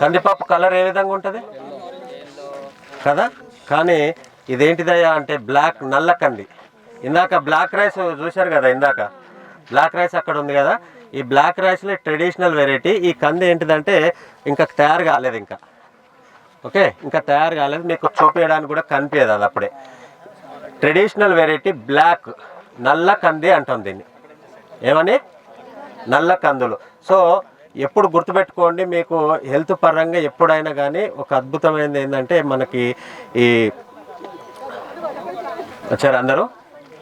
కందిపప్పు కలర్ ఏ విధంగా ఉంటుంది? కదా? కానీ ఇదేంటిదయ్యా అంటే బ్లాక్ నల్ల కంది ఇందాక బ్లాక్ రైస్ చూశారు కదా ఇందాక? బ్లాక్ రైస్ అక్కడ ఉంది కదా? ఈ బ్లాక్ రైస్లో ట్రెడిషనల్ వెరైటీ. ఈ కంది ఏంటిదంటే ఇంకా తయారు కాలేదు ఇంకా. ఓకే? ఇంకా తయారు కాలేదు. మీకు చూపించడానికి కూడా కనిపించదు అది అప్పుడే. ట్రెడిషనల్ వెరైటీ బ్లాక్ నల్ల కంది అంటాం దీన్ని. ఏమని? నల్ల కందులు సో ఎప్పుడు గుర్తుపెట్టుకోండి మీకు హెల్త్ పరంగా ఎప్పుడైనా కానీ ఒక అద్భుతమైనది ఏంటంటే మనకి ఈ వచ్చారు అందరూ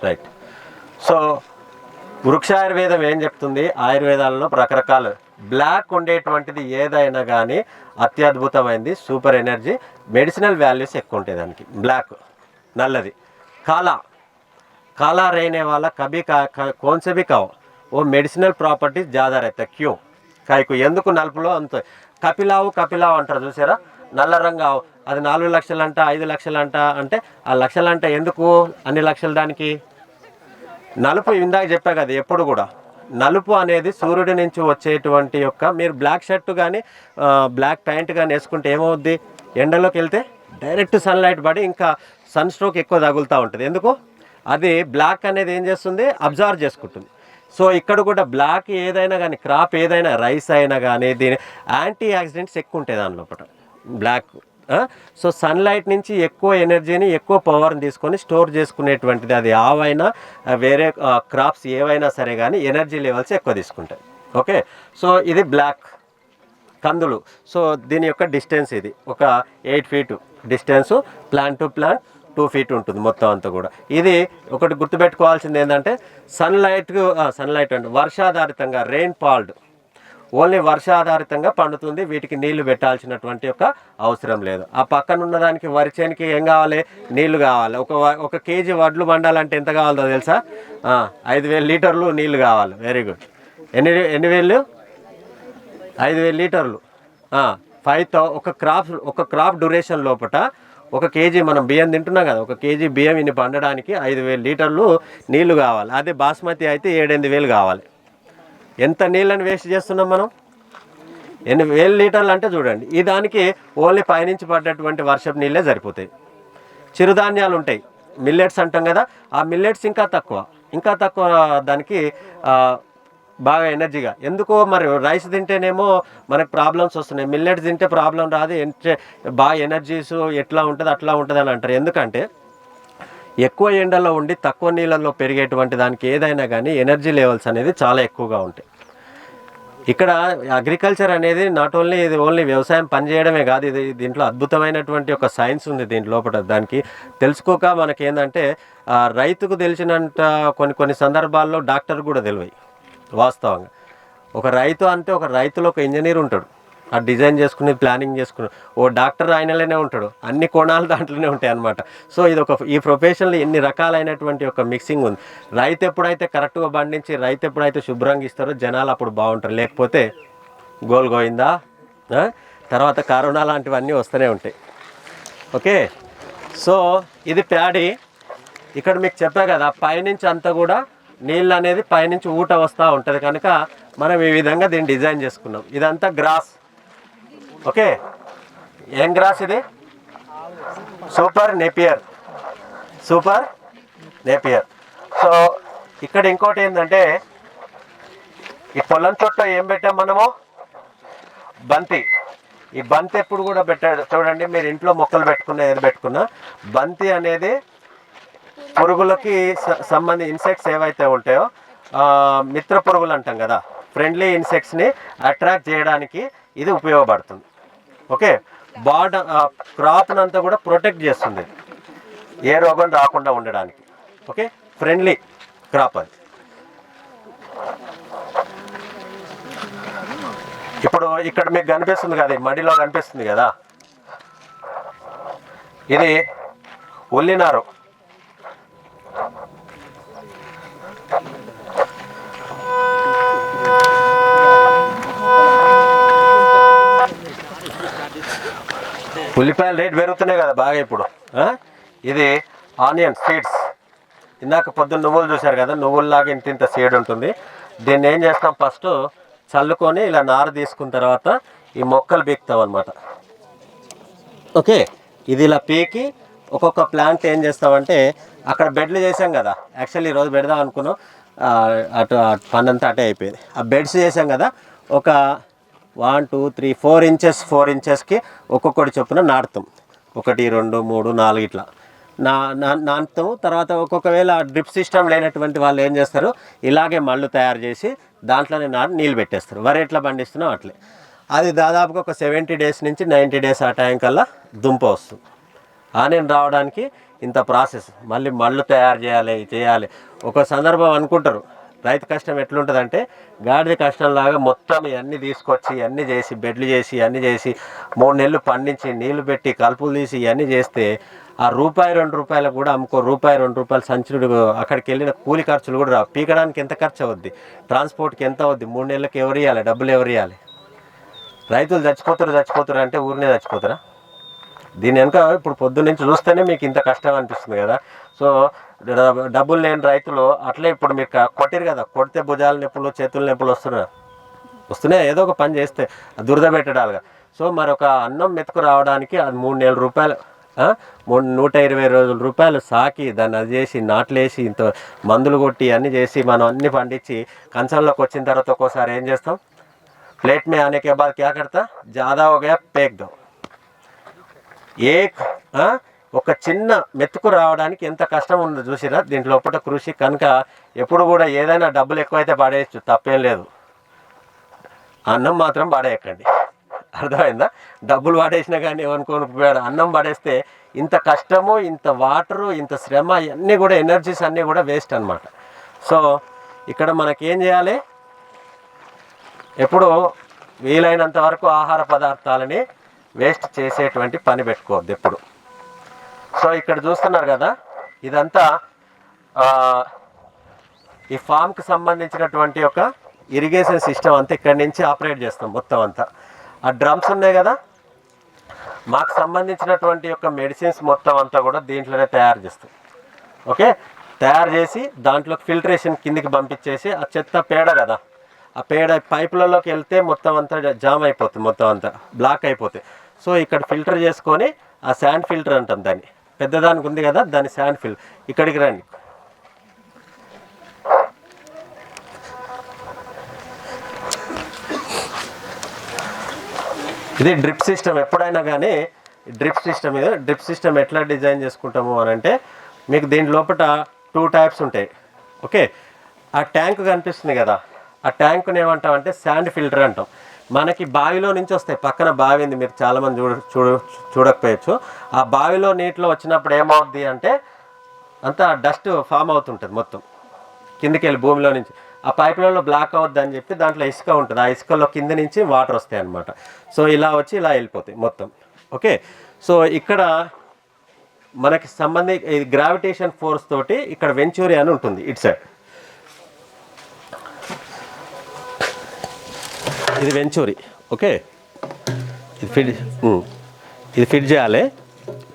రైట్ సో వృక్షాయుర్వేదం ఏం చెప్తుంది ఆయుర్వేదాలలో రకరకాలు బ్లాక్ ఉండేటువంటిది ఏదైనా కానీ అత్యద్భుతమైంది సూపర్ ఎనర్జీ మెడిసినల్ వాల్యూస్ ఎక్కువ ఉంటాయి దానికి బ్లాక్ నల్లది కాలా काला रहने वाला कभी का, का कौन से भी खाओ वो मेडिसिनल प्रॉपर्टीज ज़्यादा रहता है क्यों కాయకు ఎందుకు నలుపులో అంత కపిలావు కపిలావు అంటారు చూసారా? నల్ల రంగావు. అది నాలుగు లక్షలు అంట ఐదు లక్షలు అంట అంటే ఆ లక్షలు అంటే ఎందుకు? అన్ని లక్షలు దానికి? నలుపు ఇందాక చెప్పా కదా ఎప్పుడు కూడా. నలుపు అనేది సూర్యుడి నుంచి వచ్చేటువంటి యొక్క మీరు బ్లాక్ షర్ట్ కానీ బ్లాక్ ప్యాంట్ కానీ వేసుకుంటే ఏమవుద్ది? ఎండలోకి వెళ్తే డైరెక్ట్ సన్లైట్ పడి ఇంకా సన్ స్ట్రోక్ ఎక్కువ తగులుతూ ఉంటుంది. ఎందుకు? అది బ్లాక్ అనేది ఏం చేస్తుంది? అబ్జర్వ్ చేసుకుంటుంది. సో ఇక్కడ కూడా బ్లాక్ ఏదైనా కానీ క్రాప్ ఏదైనా రైస్ అయినా కానీ దీని యాంటీ ఆక్సిడెంట్స్ ఎక్కువ ఉంటాయి దాని లోపల బ్లాక్ సో సన్లైట్ నుంచి ఎక్కువ ఎనర్జీని ఎక్కువ పవర్ని తీసుకొని స్టోర్ చేసుకునేటువంటిది అది ఆవైనా వేరే క్రాప్స్ ఏవైనా సరే కానీ ఎనర్జీ లెవెల్స్ ఎక్కువ తీసుకుంటాయి. ఓకే సో ఇది బ్లాక్ కందులు. సో దీని యొక్క డిస్టెన్స్ ఇది. ఒక eight feet distance plant to plant two feet ఉంటుంది మొత్తం అంతా కూడా. ఇది ఒకటి గుర్తుపెట్టుకోవాల్సింది ఏంటంటే సన్లైట్ సన్లైట్ అంటే వర్షాధారితంగా రెయిన్ పాల్డ్ ఓన్లీ వర్షాధారితంగా పండుతుంది వీటికి నీళ్ళు పెట్టాల్సినటువంటి యొక్క అవసరం లేదు. ఆ పక్కన ఉన్న దానికి వరి చేనికి ఏం కావాలి? నీళ్ళు కావాలి. ఒక ఒక కేజీ వడ్లు పండాలంటే ఎంత కావాలో తెలుసా? ఐదు వేల లీటర్లు నీళ్ళు కావాలి. వెరీ గుడ్ ఎన్ని ఎన్ని వేలు? ఐదు వేల లీటర్లు. ఫైవ్ థౌ ఒక క్రాప్ ఒక క్రాప్ డ్యూరేషన్ లోపట ఒక కేజీ మనం బియ్యం తింటున్నాం కదా ఒక కేజీ బియ్యం ఇన్ని పండడానికి ఐదు వేలు లీటర్లు నీళ్ళు కావాలి. అదే బాస్మతి అయితే ఏడెనిమిది వేలు కావాలి. ఎంత నీళ్ళని వేస్ట్ చేస్తున్నాం మనం? ఎన్ని వేల లీటర్లు అంటే చూడండి ఈ దానికి ఓన్లీ పైనుంచి పడ్డటువంటి వర్షపు నీళ్ళే సరిపోతాయి. చిరుధాన్యాలు ఉంటాయి. మిల్లెట్స్ అంటాం కదా ఆ మిల్లెట్స్ ఇంకా తక్కువ. ఇంకా తక్కువ దానికి బాగా ఎనర్జీగా. ఎందుకో మరి రైస్ తింటేనేమో మనకు ప్రాబ్లమ్స్ వస్తున్నాయి. మిల్లెట్స్ తింటే ప్రాబ్లం రాదు. బాగా ఎనర్జీస్ ఎట్లా ఉంటుంది అట్లా ఉంటుంది అని అంటారు. ఎందుకంటే ఎక్కువ ఎండలో ఉండి తక్కువ నీళ్ళలో పెరిగేటువంటి దానికి ఏదైనా కానీ ఎనర్జీ లెవెల్స్ అనేది చాలా ఎక్కువగా ఉంటాయి. ఇక్కడ అగ్రికల్చర్ అనేది నాట్ ఓన్లీ ఇది ఓన్లీ వ్యవసాయం పనిచేయడమే కాదు ఇది దీంట్లో అద్భుతమైనటువంటి ఒక సైన్స్ ఉంది దీని లోపల. దానికి తెలుసుకోక మనకి ఏంటంటే రైతుకు తెలిసినంత కొన్ని కొన్ని సందర్భాల్లో డాక్టర్ కూడా తెలివై. వాస్తవంగా. ఒక రైతు అంటే ఒక రైతులో ఒక ఇంజనీర్ ఉంటాడు. ఆ డిజైన్ చేసుకుని ప్లానింగ్ చేసుకుని ఓ డాక్టర్ ఆయనలోనే ఉంటాడు. అన్ని కోణాలు దాంట్లోనే ఉంటాయి అన్నమాట. సో ఇది ఒక ఈ ప్రొఫెషన్లో ఎన్ని రకాలైనటువంటి ఒక మిక్సింగ్ ఉంది. రైతు ఎప్పుడైతే కరెక్ట్గా పండించి రైతు ఎప్పుడైతే శుభ్రంగా ఇస్తారో జనాలు అప్పుడు బాగుంటారు. లేకపోతే గోల్ గోయిందా తర్వాత కరోనా లాంటివన్నీ వస్తూనే ఉంటాయి. ఓకే? సో ఇది ప్యాడీ. ఇక్కడ మీకు చెప్పా కదా పైనుంచి అంతా కూడా నీళ్ళు అనేది పైనుంచి ఊట వస్తూ ఉంటుంది. కనుక మనం ఈ విధంగా దీన్ని డిజైన్ చేసుకున్నాం. ఇదంతా గ్రాస్. ఓకే? ఏం గ్రాస్ ఇది? Super napier. Super napier. So ఇక్కడ ఇంకోటి ఏంటంటే ఈ పొలం చుట్టూ ఏం పెట్టాం మనము? బంతి. ఈ బంతి ఎప్పుడు కూడా పెట్టాడు. చూడండి మీరు ఇంట్లో మొక్కలు పెట్టుకున్న ఏది పెట్టుకున్నా బంతి అనేది పురుగులకి సంబంధి ఇన్సెక్ట్స్ ఏవైతే ఉంటాయో మిత్ర పురుగులు అంటాం కదా ఫ్రెండ్లీ ఇన్సెక్ట్స్ని అట్రాక్ట్ చేయడానికి ఇది ఉపయోగపడుతుంది. ఓకే? బాడ్ క్రాప్ అంతా కూడా ప్రొటెక్ట్ చేస్తుంది. ఏ రోగం రాకుండా ఉండడానికి. ఓకే? ఫ్రెండ్లీ క్రాప్ అది. ఇప్పుడు ఇక్కడ మీకు కనిపిస్తుంది కదా ఈ మడిలో కనిపిస్తుంది కదా. ఇది ఉల్లినారు ఉల్లిపాయల రేట్ పెరుగుతున్నాయి కదా బాగా ఇప్పుడు ఇది ఆనియన్ సీడ్స్. ఇందాక పొద్దున్న నువ్వులు చూశారు కదా నువ్వుల్లాగా ఇంత ఇంత సీడ్ ఉంటుంది. దీన్ని ఏం చేస్తాం ఫస్ట్ చల్లుకొని ఇలా నార తీసుకున్న తర్వాత ఈ మొక్కలు పీకుతాం అనమాట ఓకే ఇది ఇలా పీకి ఒక్కొక్క ప్లాంట్ ఏం చేస్తామంటే అక్కడ బెడ్లు చేసాం కదా యాక్చువల్లీ ఈరోజు పెడదాం అనుకున్నాం. అటు అటు పని అంతా అటే అయిపోయింది. ఆ బెడ్స్ చేసాం కదా ఒక one two three four inches four ఇంచెస్కి ఒక్కొక్కటి చొప్పున నాటుతాం. ఒకటి రెండు మూడు నాలుగు ఇట్లా. నా నా- నాటుతాం తర్వాత ఒక్కొక్కవేళ డ్రిప్ సిస్టమ్ లేనటువంటి వాళ్ళు ఏం చేస్తారు? ఇలాగే మళ్ళు తయారు చేసి దాంట్లోనే నాటి నీళ్ళు పెట్టేస్తారు. వరి ఎట్లా పండిస్తున్నాం అట్లే. అది దాదాపుగా ఒక సెవెంటీ డేస్ నుంచి నైంటీ డేస్ ఆ టైం కల్లా దుంప వస్తుంది. ఆనియన్ రావడానికి ఇంత ప్రాసెస్. మళ్ళీ మళ్ళు తయారు చేయాలి చేయాలి. ఒక సందర్భం అనుకుంటారు. రైతు కష్టం ఎట్లుంటుందంటే గాడిద కష్టంలాగా మొత్తం ఇవన్నీ తీసుకొచ్చి ఇవన్నీ చేసి బెడ్లు చేసి ఇవన్నీ చేసి మూడు నెలలు పండించి నీళ్ళు పెట్టి కలుపులు తీసి ఇవన్నీ చేస్తే ఆ రూపాయి రెండు రూపాయలు కూడా అమ్ముకో రూపాయి రెండు రూపాయలు సంచుడు అక్కడికి వెళ్ళిన కూలి ఖర్చులు కూడా రావు. పీకడానికి ఎంత ఖర్చు అవుద్ది? ట్రాన్స్పోర్ట్కి ఎంత అవుద్ది? మూడు నెలలకు ఎవరు ఇవ్వాలి డబ్బులు ఎవరు ఇవ్వాలి రైతులు చచ్చిపోతారు చచ్చిపోతారు అంటే ఊరినే చచ్చిపోతారా? దీని వెనుక ఇప్పుడు పొద్దు నుంచి చూస్తేనే మీకు ఇంత కష్టం అనిపిస్తుంది కదా. సో డబ్బులు లేని రైతులు అట్లే ఇప్పుడు మీకు క- కొట్టిరు కదా కొడితే భుజాల నొప్పులు చేతుల నొప్పులు వస్తున్నాయి వస్తున్నాయి ఏదో ఒక పని చేస్తే దురద పెట్టడాలుగా సో మరొక అన్నం మెతుకు రావడానికి అది మూడు నెలల రూపాయలు ఆ, మూడు నూట ఇరవై రోజుల రూపాయలు సాకి దాన్ని అది చేసి నాట్లేసి ఇంత మందులు కొట్టి అన్నీ చేసి మనం అన్ని పండించి కంచంలోకి వచ్చిన తర్వాత ఒక్కోసారి ఏం చేస్తాం प्लेट में आने के बाद क्या करता ज़्यादा हो गया फेंक दो ఏ ఆ, ఒక చిన్న మెతుకు రావడానికి ఎంత కష్టం ఉందో చూసిరా? దీంట్లో లోపల కృషి కనుక ఎప్పుడు కూడా ఏదైనా డబ్బులు ఎక్కువైతే పడేయచ్చు తప్పేం లేదు. అన్నం మాత్రం పాడేయకండి. అర్థమైందా? డబ్బులు పడేసినా కానీ ఏమనుకోని అన్నం పడేస్తే ఇంత కష్టము ఇంత వాటరు ఇంత శ్రమ అన్నీ కూడా ఎనర్జీస్ అన్నీ కూడా వేస్ట్ అనమాట సో ఇక్కడ మనకేం చేయాలి? ఎప్పుడు వీలైనంత వరకు ఆహార పదార్థాలని వేస్ట్ చేసేటువంటి పని పెట్టుకోవద్దు ఎప్పుడు. సో ఇక్కడ చూస్తున్నారు కదా ఇదంతా ఈ ఫామ్కి సంబంధించినటువంటి ఒక ఇరిగేషన్ సిస్టమ్ అంతా ఇక్కడి నుంచి ఆపరేట్ చేస్తాం మొత్తం అంతా. ఆ డ్రమ్స్ ఉన్నాయి కదా మాకు సంబంధించినటువంటి యొక్క మెడిసిన్స్ మొత్తం అంతా కూడా దీంట్లోనే తయారు చేస్తాం. ఓకే? తయారు చేసి దాంట్లో ఫిల్టరేషన్ కిందికి పంపించేసి ఆ చెత్త పేడ కదా ఆ పేడ పైపులలోకి వెళ్తే మొత్తం అంతా జామ్ అయిపోతుంది మొత్తం అంతా బ్లాక్ అయిపోతుంది సో ఇక్కడ ఫిల్టర్ చేసుకొని ఆ శాండ్ ఫిల్టర్ అంటాం దాన్ని. పెద్దదానికి ఉంది కదా దాని శాండ్ ఫిల్ ఇక్కడికి రండి. ఇది డ్రిప్ సిస్టమ్. ఎప్పుడైనా కానీ డ్రిప్ సిస్టమ్ ఇది డ్రిప్ సిస్టమ్ ఎట్లా డిజైన్ చేసుకుంటాము అని అంటే మీకు దీని లోపల టూ టైప్స్ ఉంటాయి. ఓకే? ఆ ట్యాంక్ కనిపిస్తుంది కదా. ఆ ట్యాంక్ని ఏమంటాం శాండ్ ఫిల్టర్ అంటాం. మనకి బావిలో నుంచి వస్తాయి. పక్కన బావి ఉంది. మీరు చాలామంది చూడ చూడ చూడకపోయచ్చు. ఆ బావిలో నీటిలో వచ్చినప్పుడు ఏమవుద్ది అంటే అంతా డస్ట్ ఫామ్ అవుతుంటుంది మొత్తం. కిందికి వెళ్ళి భూమిలో నుంచి. ఆ పైప్లలో బ్లాక్ అవుద్ది అని చెప్పి దాంట్లో ఇసుక ఉంటుంది. ఆ ఇసుకలో కింద నుంచి వాటర్ వస్తాయి అన్నమాట. సో ఇలా వచ్చి ఇలా వెళ్ళిపోతాయి మొత్తం. ఓకే? సో ఇక్కడ మనకి సంబంధి ఇది గ్రావిటేషన్ ఫోర్స్ తోటి ఇక్కడ వెంచూరి అని ఉంటుంది ఇట్ సైడ్. ఇది వెంచూరి ఓకే? ఇది ఫిట్ ఇది ఫిట్ చేయాలి.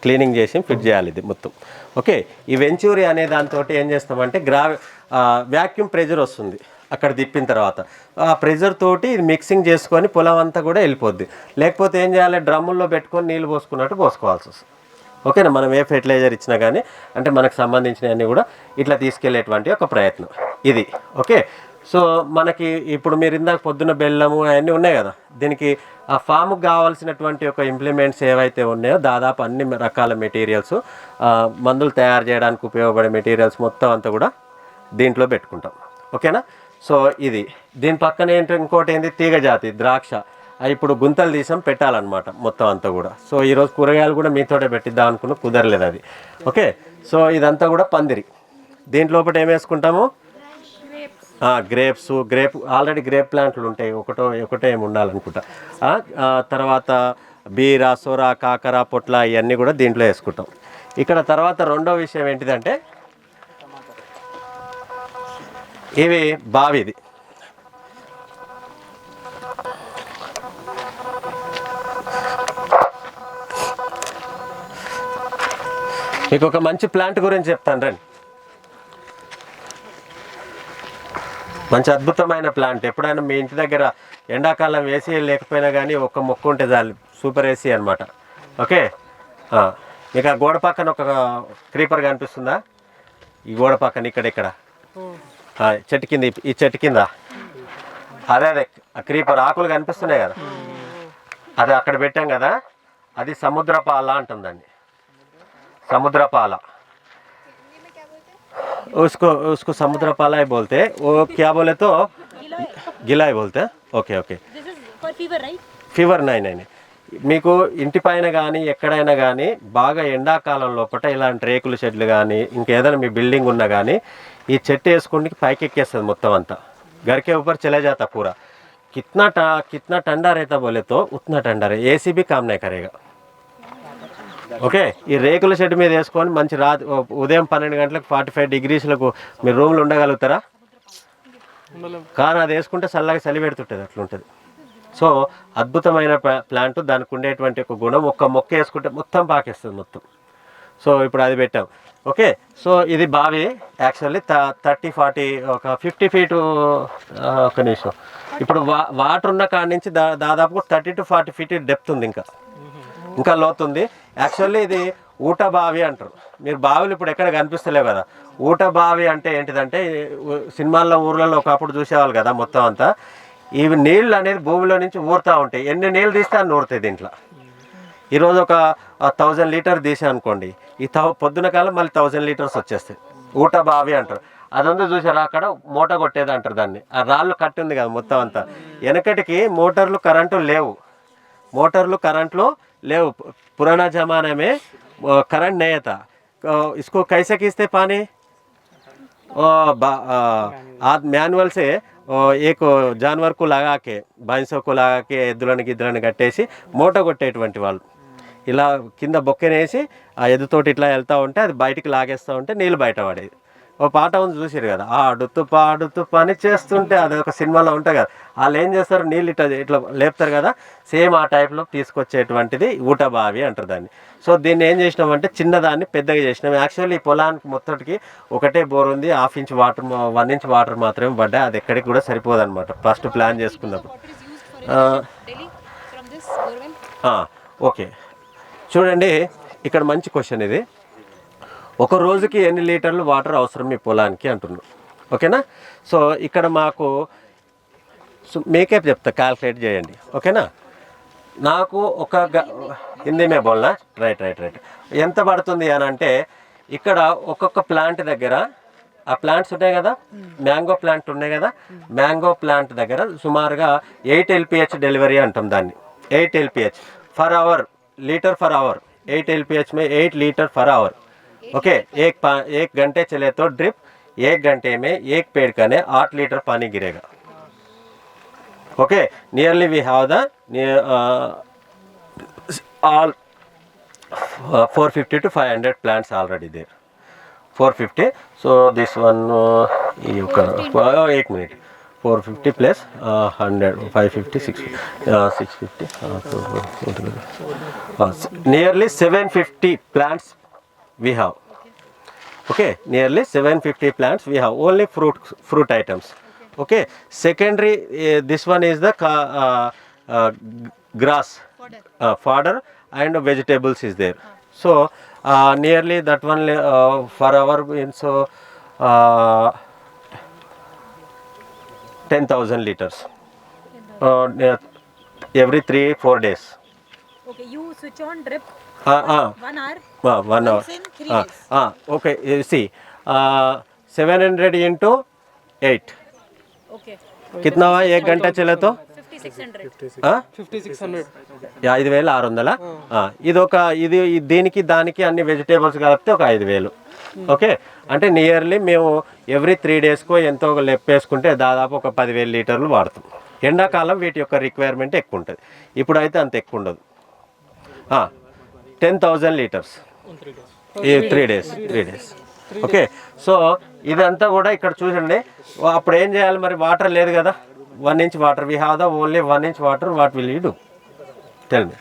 క్లీనింగ్ చేసి ఫిట్ చేయాలి ఇది మొత్తం. ఓకే? ఈ వెంచూరి అనే దాంతో ఏం చేస్తామంటే గ్రా వ్యాక్యూమ్ ప్రెజర్ వస్తుంది అక్కడ తిప్పిన తర్వాత. ఆ ప్రెజర్ తోటి ఇది మిక్సింగ్ చేసుకొని పొలం అంతా కూడా వెళ్ళిపోద్ది. లేకపోతే ఏం చేయాలి? డ్రమ్ముల్లో పెట్టుకొని నీళ్ళు పోసుకున్నట్టు పోసుకోవాల్సి వస్తుంది. ఓకేనా? మనం ఏ ఫెర్టిలైజర్ ఇచ్చినా కానీ అంటే మనకు సంబంధించినవన్నీ కూడా ఇట్లా తీసుకెళ్ళేటువంటి ఒక ప్రయత్నం. ఇది ఓకే? సో మనకి ఇప్పుడు మీరు ఇందాక పొద్దున్న బెల్లము అవన్నీ ఉన్నాయి కదా. దీనికి ఆ ఫామ్కి కావాల్సినటువంటి ఒక ఇంప్లిమెంట్స్ ఏవైతే ఉన్నాయో దాదాపు అన్ని రకాల మెటీరియల్స్ మందులు తయారు చేయడానికి ఉపయోగపడే మెటీరియల్స్ మొత్తం అంతా కూడా దీంట్లో పెట్టుకుంటాం. ఓకేనా? సో ఇది. దీని పక్కన ఏంటి ఇంకోటి ఏంటి తీగజాతి ద్రాక్ష. ఇప్పుడు గుంతలు తీసాం పెట్టాలన్నమాట మొత్తం అంతా కూడా. సో ఈరోజు కూరగాయలు కూడా మీతోటే పెట్టిద్దాం అనుకున్న కుదరలేదు అది. ఓకే? సో ఇదంతా కూడా పందిరి. దీంట్లోపట ఏం వేసుకుంటాము? గ్రేప్స్ గ్రేప్ ఆల్రెడీ గ్రేప్ ప్లాంట్లు ఉంటాయి. ఒకటో ఒకటే ఏమి ఉండాలనుకుంటా. తర్వాత బీర సొర కాకర పొట్ల ఇవన్నీ కూడా దీంట్లో వేసుకుంటాం. ఇక్కడ తర్వాత రెండో విషయం ఏంటిదంటే ఇవి బావిది. మీకు ఒక మంచి ప్లాంట్ గురించి చెప్తాను రండి. మంచి అద్భుతమైన ప్లాంట్ ఎప్పుడైనా మీ ఇంటి దగ్గర ఎండాకాలం ఏసీ లేకపోయినా కానీ ఒక్క మొక్క ఉంటే చాలు. సూపర్ ఏసీ అనమాట ఓకే? మీకు ఆ గోడ పక్కన ఒక క్రీపర్ కనిపిస్తుందా? ఈ గోడ పక్కన ఇక్కడ ఇక్కడ. చెట్టు కింద ఈ- ఈ చెట్టు కింద. అదే అదే. ఆ క్రీపర్ ఆకులు కనిపిస్తున్నాయి కదా. అది అక్కడ పెట్టాం కదా. అది సముద్రపాల అంటుందండి. సముద్రపాల. उसको उसको समुद्रपाला ही बोलते हैं वो क्या बोले तो గిలా बोलते हैं okay okay This is for fever, right? Fever nine అని మీకు ఇంటి పైన కానీ ఎక్కడైనా కానీ బాగా ఎండాకాలం లోపల ఇలాంటి రేకుల షెడ్లు కానీ ఇంకేదైనా మీ బిల్డింగ్ ఉన్నా కానీ ఈ చెట్టు వేసుకుంటే పైకి ఎక్కేస్తుంది మొత్తం అంతా घर के ऊपर चले जाता पूरा कितना टा, कितना ठंडा रहता बोले तो उतना ठंडा रहे एसी भी काम नहीं करेगा ఓకే ఈ రేకుల షెడ్ మీద వేసుకొని మంచి రాత్రి ఉదయం పన్నెండు గంటలకు ఫార్టీ ఫైవ్ డిగ్రీస్లకు మీరు రూమ్లో ఉండగలుగుతారా? కానీ అది వేసుకుంటే చల్లగా చలి పెడుతుంటుంది అట్లుంటుంది. సో అద్భుతమైన ప్లా- ప్లాంట్ దానికి ఉండేటువంటి ఒక గుణం ఒక్క మొక్క వేసుకుంటే మొత్తం పాకేస్తుంది మొత్తం. సో ఇప్పుడు అది పెట్టాం. ఓకే సో ఇది బావి యాక్చువల్లీ థర్టీ ఫార్టీ ఒక ఫిఫ్టీ ఫీటు ఒక నిమిషం. ఇప్పుడు వా వాటర్ ఉన్న కాడ నుంచి దా దాదాపు thirty to forty feet depth ఉంది ఇంకా. ఇంకా లోతుంది. యాక్చువల్లీ ఇది ఊట బావి అంటారు. మీరు బావిలు ఇప్పుడు ఎక్కడ కనిపిస్తలేవు కదా. ఊట బావి అంటే ఏంటిదంటే సినిమాల్లో ఊర్లలో ఒకప్పుడు చూసేవాళ్ళు కదా మొత్తం అంతా. ఇవి నీళ్ళు అనేది భూమిలో నుంచి ఊరుతూ ఉంటాయి. ఎన్ని నీళ్ళు తీస్తే అని ఊరుతాయి దీంట్లో. ఈరోజు ఒక థౌజండ్ లీటర్ తీసా అనుకోండి. ఈ థౌ పొద్దున కాలం మళ్ళీ థౌజండ్ లీటర్స్ వచ్చేస్తాయి. ఊట బావి అంటారు. అదంతా చూసారు? అక్కడ మూట కొట్టేది అంటారు దాన్ని. ఆ రాళ్ళు కట్టింది కదా మొత్తం అంతా. వెనకటికి మోటార్లు కరెంటు లేవు. మోటార్లు కరెంట్లు లేవు पुराना जमाने में अ, करंट नहीं था अ, इसको कैसे खींचते पानी अ, बा- अ, आद मैनुअल से अ, एक जानवर को लगा के భైంసో को लगा के ఎద్దులను గిద్దులను కట్టేసి మూట కొట్టేటువంటి వాళ్ళు ఇలా కింద బొక్కెనేసి ఆ ఎద్దుతోటి ఇట్లా వెళ్తూ ఉంటే అది బయటికి లాగేస్తూ ఉంటే నీళ్ళు బయట పడేది ఓ పాట ఉంది చూసారు కదా? ఆడుతూ పాడుతూ పని చేస్తుంటే అది ఒక సినిమాలో ఉంటుంది కదా? వాళ్ళు ఏం చేస్తారు? నీళ్ళు ఇట్లా ఇట్లా లేపుతారు కదా? సేమ్ ఆ టైప్లో తీసుకొచ్చేటువంటిది ఊట బావి అంటారు దాన్ని. సో దీన్ని ఏం చేసినామంటే చిన్నదాన్ని పెద్దగా చేసినాం. యాక్చువల్లీ ఈ పొలానికి మొత్తటికి ఒకటే బోర్ ఉంది. Half inch water one inch water మాత్రమే పడ్డాయి. అది ఎక్కడికి కూడా సరిపోదు అనమాట ఫస్ట్ ప్లాన్ చేసుకున్నప్పుడు. ఓకే. చూడండి ఇక్కడ మంచి క్వశ్చన్ ఇది. ఒక రోజుకి ఎన్ని లీటర్లు వాటర్ అవసరం మీ పొలానికి అంటున్నాం. ఓకేనా? సో ఇక్కడ మాకు మేకప్ చెప్తా క్యాల్కులేట్ చేయండి. ఓకేనా? నాకు ఒక హిందీమే బోల్నా? రైట్ రైట్ రైట్ ఎంత పడుతుంది అని అంటే ఇక్కడ ఒక్కొక్క ప్లాంట్ దగ్గర ఆ ప్లాంట్స్ ఉన్నాయి కదా? మ్యాంగో ప్లాంట్ ఉన్నాయి కదా? మ్యాంగో ప్లాంట్ దగ్గర సుమారుగా ఎయిట్ ఎల్పిహెచ్ డెలివరీ అంటాం దాన్ని. Eight LPH. Per hour litre per hour. Eight LPH మే eight litre per hour. Okay, एक एक घंटे चले तो ड्रिप एक घंटे में एक पेड़ का ने आठ लीटर पानी गिरेगा। Okay nearly we have the all 450 to 500 plants already there 450 so this one you can एक मिनट 450 plus 100 550 650 650 nearly 750 plants we have. Okay nearly 750 plants we have only fruit fruit items. Okay secondary uh, this one is the uh, uh, grass uh, fodder and vegetables is there. So uh, nearly that one uh, for our means so uh, 10000 liters. Uh, every 3 4 days. Okay, you switch on drip uh, uh, one hour. uh, one hour in three uh, uh, okay you see uh, 700 into 8 Okay. कितना हुआ एक घंटा चले तो 5600. हाँ? Yeah, ఐదు వేలు ఆరు వందల ఇది ఒక ఇది ఈ- దీనికి దానికి అన్ని వెజిటేబుల్స్ కలిపితే ఒక ఐదు వేలు ఓకే అంటే నియర్లీ మేము ఎవ్రీ త్రీ డేస్కో ఎంతో ఒక లెప్పేసుకుంటే దాదాపు ఒక పదివేలు లీటర్లు వాడతాం ఎండాకాలం వీటి యొక్క రిక్వైర్మెంట్ ఎక్కువ ఉంటుంది ఇప్పుడైతే అంత ఎక్కువ ఉండదు టెన్ థౌజండ్ లీటర్స్. ఈ three days three days okay so ఇదంతా కూడా ఇక్కడ చూడండి. వా- అప్పుడు ఏం చేయాలి మరి? వాటర్ లేదు కదా. One inch water we have the only one inch water what will you do tell me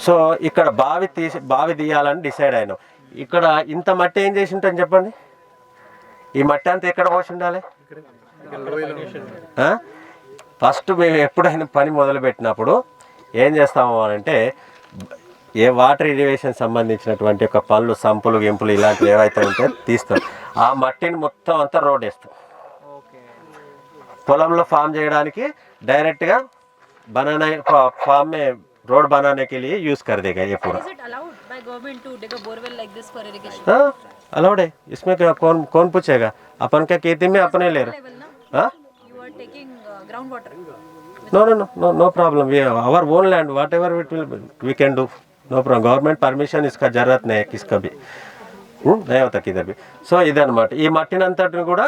so ఇక్కడ బావి తీసి బావి తీయాలని డిసైడ్ అయినాం. ఇక్కడ ఇంత మట్టి ఏం చేసి ఉంటాను చెప్పండి? ఈ మట్టి అంతా ఎక్కడ పోసి ఉండాలి? ఫస్ట్ మేము ఎప్పుడైనా పని మొదలు పెట్టినప్పుడు ఏం చేస్తాము అని అంటే ఏ వాటర్ ఇరివేషన్ సంబంధించినటువంటి ఒక పళ్ళు సంపులు గింపులు ఇలాంటివి ఏవైతే ఉంటే తీస్తాం ఆ మట్టిని మొత్తం అంతా రోడ్ వేస్తాం ఓకే పొలంలో ఫామ్ చేయడానికి డైరెక్ట్గా बनाना फार्म में रोड बनाने के लिए यूज कर देगा ये पूरा Is it allowed by government to dig a borewell like this for irrigation? हाँ अलाउड है इसमें क्या कौन कौन पूछेगा अपन क्या खेती में अपने ले रहे Level, na? हाँ You are taking uh, groundwater. No no no no no problem ये our own land whatever it will we can do no problem government permission इसका जरूरत नहीं है किसका भी हम्म, नहीं होता किधर भी సో ఇదన్నమాట ఈ మట్టిని అంతటిని కూడా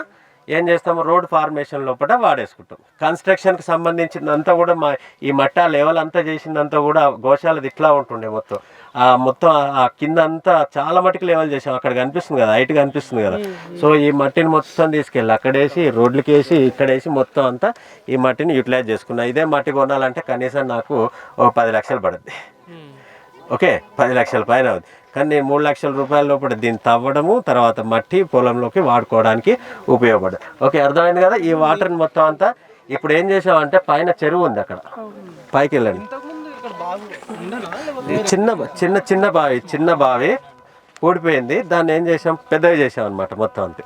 ఏం చేస్తాము రోడ్ ఫార్మేషన్ లోపల వాడేసుకుంటాం కన్స్ట్రక్షన్కి సంబంధించినంతా కూడా మా ఈ మట్ట లెవెల్ అంతా చేసిందంతా కూడా గోశాలది ఇట్లా ఉంటుండే మొత్తం ఆ మొత్తం ఆ కింద అంతా చాలా మటుకు లెవెల్ చేసాం అక్కడ కనిపిస్తుంది కదా హైట్ కనిపిస్తుంది కదా సో ఈ మట్టిని మొత్తం తీసుకెళ్ళి అక్కడేసి రోడ్లకి వేసి ఇక్కడేసి మొత్తం అంతా ఈ మట్టిని యూటిలైజ్ చేసుకున్నా ఇదే మట్టి కొనాలంటే కనీసం నాకు ఒక పది లక్షలు పడుద్ది ఓకే పది లక్షల పైన అవుతుంది కానీ నేను మూడు లక్షల రూపాయల లోపల దీన్ని తవ్వడము తర్వాత మట్టి పొలంలోకి వాడుకోవడానికి ఉపయోగపడదు ఓకే అర్థమైంది కదా? ఈ వాటర్ని మొత్తం అంతా ఇప్పుడు ఏం చేసామంటే పైన చెరువు ఉంది అక్కడ. పైకి వెళ్ళండి చిన్న చిన్న చిన్న బావి చిన్న బావి ఊడిపోయింది. దాన్ని ఏం చేసాం? పెద్దగా చేసాం అనమాట మొత్తం అంతే.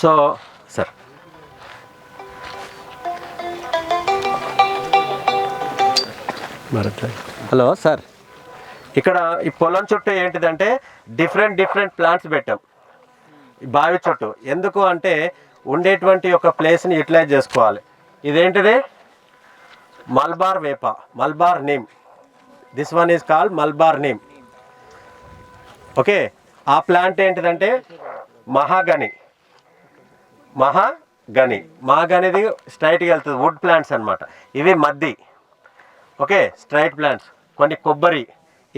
So sir. Hello sir. ఇక్కడ ఈ పొలం చుట్టూ ఏంటిదంటే డిఫరెంట్ డిఫరెంట్ ప్లాంట్స్ పెట్టాం. ఈ బావి చుట్టూ. ఎందుకు అంటే ఉండేటువంటి ఒక ప్లేస్ని యూటిలైజ్ చేసుకోవాలి. ఇదేంటిది? మల్బార్ వేప Malabar neem. This one is called Malabar neem. Okay ఆ ప్లాంట్ ఏంటిదంటే మహాగని. మహాగని. మహాగనిది స్ట్రైట్గా వెళ్తుంది వుడ్ ప్లాంట్స్ అన్నమాట. ఇవి మద్ది. ఓకే స్ట్రైట్ ప్లాంట్స్ కొన్ని కొబ్బరి.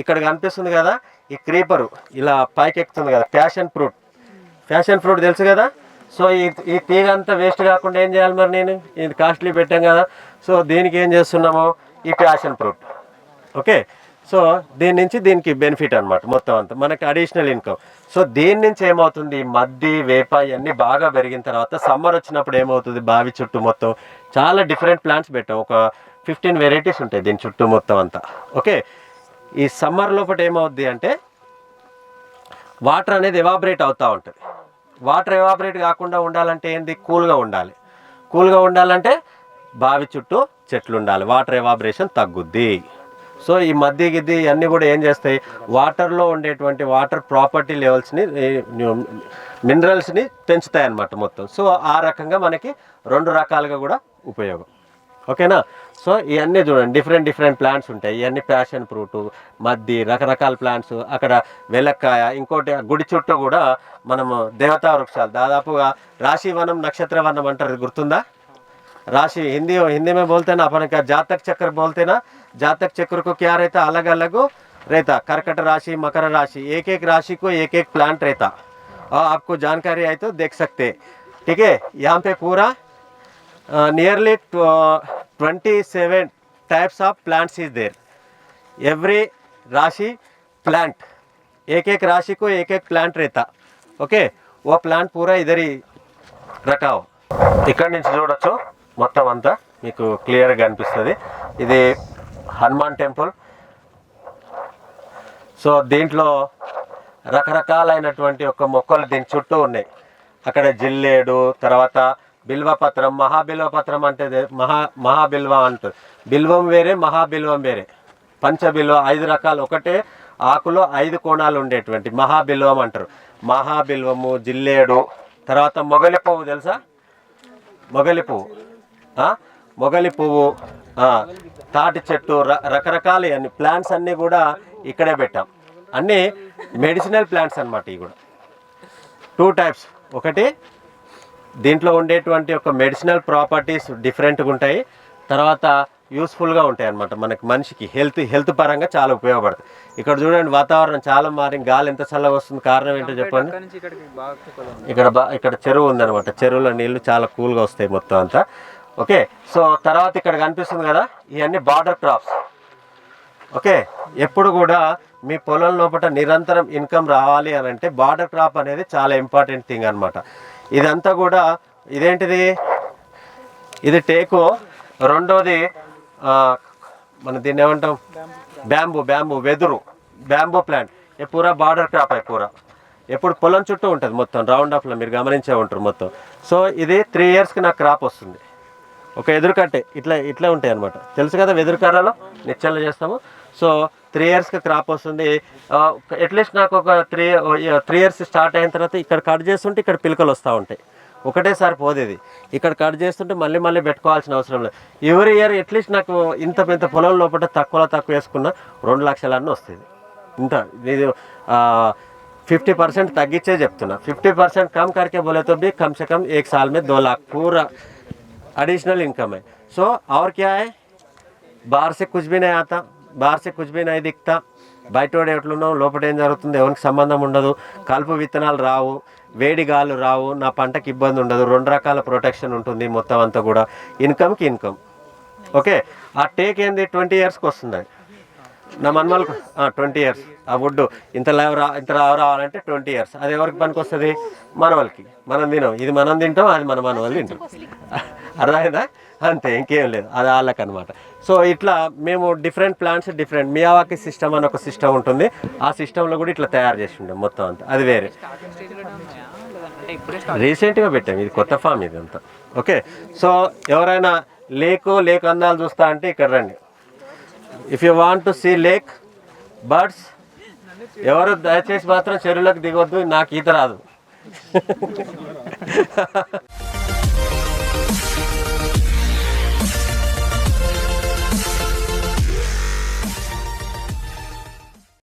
ఇక్కడ కనిపిస్తుంది కదా ఈ క్రీపరు ఇలా పైకెక్కుతుంది కదా ప్యాషన్ ఫ్రూట్ ప్యాషన్ ఫ్రూట్ తెలుసు కదా? సో ఈ ఈ తీగ అంతా వేస్ట్ కాకుండా ఏం చేయాలి మరి నేను? ఇది కాస్ట్లీ పెట్టాం కదా. సో దీనికి ఏం చేస్తున్నాము? ఈ ప్యాషన్ ఫ్రూట్ ఓకే? సో దీని నుంచి దీనికి బెనిఫిట్ అన్నమాట మొత్తం అంతా. మనకి అడిషనల్ ఇన్కమ్ సో దీని నుంచి ఏమవుతుంది? మద్ది వేప ఇవన్నీ బాగా పెరిగిన తర్వాత సమ్మర్ వచ్చినప్పుడు ఏమవుతుంది? బావి చుట్టూ మొత్తం చాలా డిఫరెంట్ ప్లాంట్స్ పెట్టాం. ఒక ఫిఫ్టీన్ వెరైటీస్ ఉంటాయి దీని చుట్టూ మొత్తం అంతా. ఓకే ఈ సమ్మర్ లోపల ఏమవుద్ది అంటే వాటర్ అనేది ఎవాబరేట్ అవుతూ ఉంటుంది. వాటర్ ఎవాబరేట్ కాకుండా ఉండాలంటే ఏంది? కూల్గా ఉండాలి. కూల్గా ఉండాలంటే బావి చుట్టూ చెట్లు ఉండాలి. వాటర్ ఎవాబరేషన్ తగ్గుద్ది. సో ఈ మధ్య గిద్ది ఇవన్నీ కూడా ఏం చేస్తాయి? వాటర్లో ఉండేటువంటి వాటర్ ప్రాపర్టీ లెవెల్స్ని మినరల్స్ని పెంచుతాయి అన్నమాట మొత్తం. సో ఆ రకంగా మనకి రెండు రకాలుగా కూడా ఉపయోగం. ఓకేనా సో ఇవన్నీ చూడండి డిఫరెంట్ డిఫరెంట్ ప్లాంట్స్ ఉంటాయి ఇవన్నీ ప్యాషన్ ఫ్రూట్ మద్ది రకరకాల ప్లాంట్స్ అక్కడ వెలక్కాయ ఇంకోటి ఆ గుడి చుట్టూ కూడా మనము దేవతా వృక్షాలు దాదాపుగా రాశి వనం నక్షత్ర వనం అంటారు ఇది గుర్తుందా राशि हिंदी हिंदी में बोलते हैं ना अपन क्या जातक चक्र बोलते हैं ना जातक चक्र को क्या रहता अलग अलग रहता कर्कट राशि मकर राशि एक एक राशि को एक एक प्लांट रहता और आपको जानकारी आई तो देख सकते हैं ठीक है यहाँ पे पूरा nearly twenty seven types of plants is there every rashi plant एक एक राशि को एक एक प्लांट रहता ओके वो प्लांट पूरा इधर ही రకావ్ ఇక్కడ నుంచి చూడొచ్చు మొత్తం అంతా మీకు క్లియర్గా అనిపిస్తుంది ఇది హనుమాన్ టెంపుల్ సో దీంట్లో రకరకాలైనటువంటి ఒక మొక్కలు దీని చుట్టూ ఉన్నాయి అక్కడ జిల్లేడు తర్వాత బిల్వపత్రం మహాబిల్వపత్రం అంటే మహా మహాబిల్వ అంటారు బిల్వం వేరే మహాబిల్వం వేరే. పంచబిల్వ ఐదు రకాలు. ఒకటే ఆకులో ఐదు కోణాలు ఉండేటువంటి మహాబిల్వం అంటారు. మహాబిల్వము జిల్లేడు తర్వాత మొగలి పువ్వు తెలుసా? మొగలి పువ్వు. మొగలి పువ్వు తాటి చెట్టు ర- రకరకాల అన్ని ప్లాంట్స్ అన్నీ కూడా ఇక్కడే పెట్టాం. అన్నీ మెడిసినల్ ప్లాంట్స్ అన్నమాట ఇవి కూడా. Two types. ఒకటి దీంట్లో ఉండేటువంటి ఒక మెడిసినల్ ప్రాపర్టీస్ డిఫరెంట్గా ఉంటాయి. తర్వాత యూస్ఫుల్గా ఉంటాయి అన్నమాట మనకి మనిషికి. హెల్త్ హెల్త్ పరంగా చాలా ఉపయోగపడుతుంది ఇక్కడ చూడండి వాతావరణం చాలా మారి గాలి ఎంత చల్లగా వస్తుంది కారణం ఏంటో చెప్పండి. ఇక్కడ. ఇక్కడ బా ఇక్కడ చెరువు ఉందన్నమాట. చెరువులో నీళ్ళు చాలా కూల్గా వస్తాయి మొత్తం అంతా. ఓకే సో తర్వాత ఇక్కడ కనిపిస్తుంది కదా ఇవన్నీ బార్డర్ క్రాప్స్ ఓకే ఎప్పుడు కూడా మీ పొలం లోపల నిరంతరం ఇన్కమ్ రావాలి అని అంటే బార్డర్ క్రాప్ అనేది చాలా ఇంపార్టెంట్ థింగ్ అన్నమాట. ఇదంతా కూడా ఇదేంటిది? ఇది టేకు. రెండోది మన దీన్ని ఏమంటాం? బ్యాంబూ బ్యాంబూ వెదురు. Bamboo plant. ఏ పూరా బార్డర్ క్రాప్ అయి పూరా? ఎప్పుడు పొలం చుట్టూ ఉంటుంది మొత్తం రౌండ్ ఆఫ్లో మీరు గమనించే ఉంటారు మొత్తం. సో ఇది త్రీ ఇయర్స్కి నాకు క్రాప్ వస్తుంది. ఒక ఎదురుకట్టే ఇట్లా ఇట్లా ఉంటాయి అనమాట తెలుసు కదా వెదురుకర్రలో నిచ్చలు చేస్తాము. సో త్రీ ఇయర్స్కి క్రాప్ వస్తుంది అట్లీస్ట్ నాకు ఒక త్రీ త్రీ ఇయర్స్ స్టార్ట్ అయిన తర్వాత ఇక్కడ కట్ చేస్తుంటే ఇక్కడ పిలకలు వస్తూ ఉంటాయి ఒకటేసారి పోదేది ఇక్కడ కట్ చేస్తుంటే మళ్ళీ మళ్ళీ పెట్టుకోవాల్సిన అవసరం లేదు ఎవరి ఇయర్ అట్లీస్ట్ నాకు ఇంత పెద్ద పొలం లోపల తక్కువలో తక్కువ వేసుకున్న రెండు లక్షలన్నీ వస్తుంది ఇంత ఇది फिफ्टी परसेंट तग्गिचे చెప్తున్నా फिफ्टी परसेंट कम करके बोले तो भी कम से कम एक साल में दो लाख पूरा एडिशनल इनकम है सो और क्या है बाहर से कुछ भी नहीं आता బాహర్ సే కుచ్ బి నై దిక్తా. బయటోడు ఎట్లున్నావు? లోపల ఏం జరుగుతుంది? ఎవరికి సంబంధం ఉండదు. కలుపు విత్తనాలు రావు. వేడి గాలు రావు. నా పంటకి ఇబ్బంది ఉండదు. రెండు రకాల ప్రొటెక్షన్ ఉంటుంది మొత్తం అంతా కూడా. ఇన్కమ్కి ఇన్కమ్. ఓకే? ఆ టేక్ ఏంది? ట్వంటీ ఇయర్స్కి వస్తుంది. నా మన్మల్ ట్వంటీ ఇయర్స్. ఆ వుడ్ ఇంత లావు రా ఇంత లావు రావాలంటే ట్వంటీ ఇయర్స్. అది ఎవరికి పనికి వస్తుంది? మనవాళ్ళకి మనం తినం. ఇది మనం తింటాం అది మన మనవాళ్ళు తింటాం అర్థమైందా? అంతే ఇంకేం లేదు. అది వాళ్ళకి అనమాట సో ఇట్లా మేము different plants different Miyawaki system అని ఒక సిస్టమ్ ఉంటుంది. ఆ సిస్టంలో కూడా ఇట్లా తయారు చేసి ఉండే మొత్తం అంతా. అది వేరే. రీసెంట్గా పెట్టాము ఇది కొత్త ఫామ్ ఇది అంతా. ఓకే? సో ఎవరైనా లేకు లేక్ అందాలు చూస్తా అంటే ఇక్కడ రండి. If you want to see lake birds ఎవరు దయచేసి మాత్రం చెరువులకు దిగొద్దు. నాకు ఈత రాదు.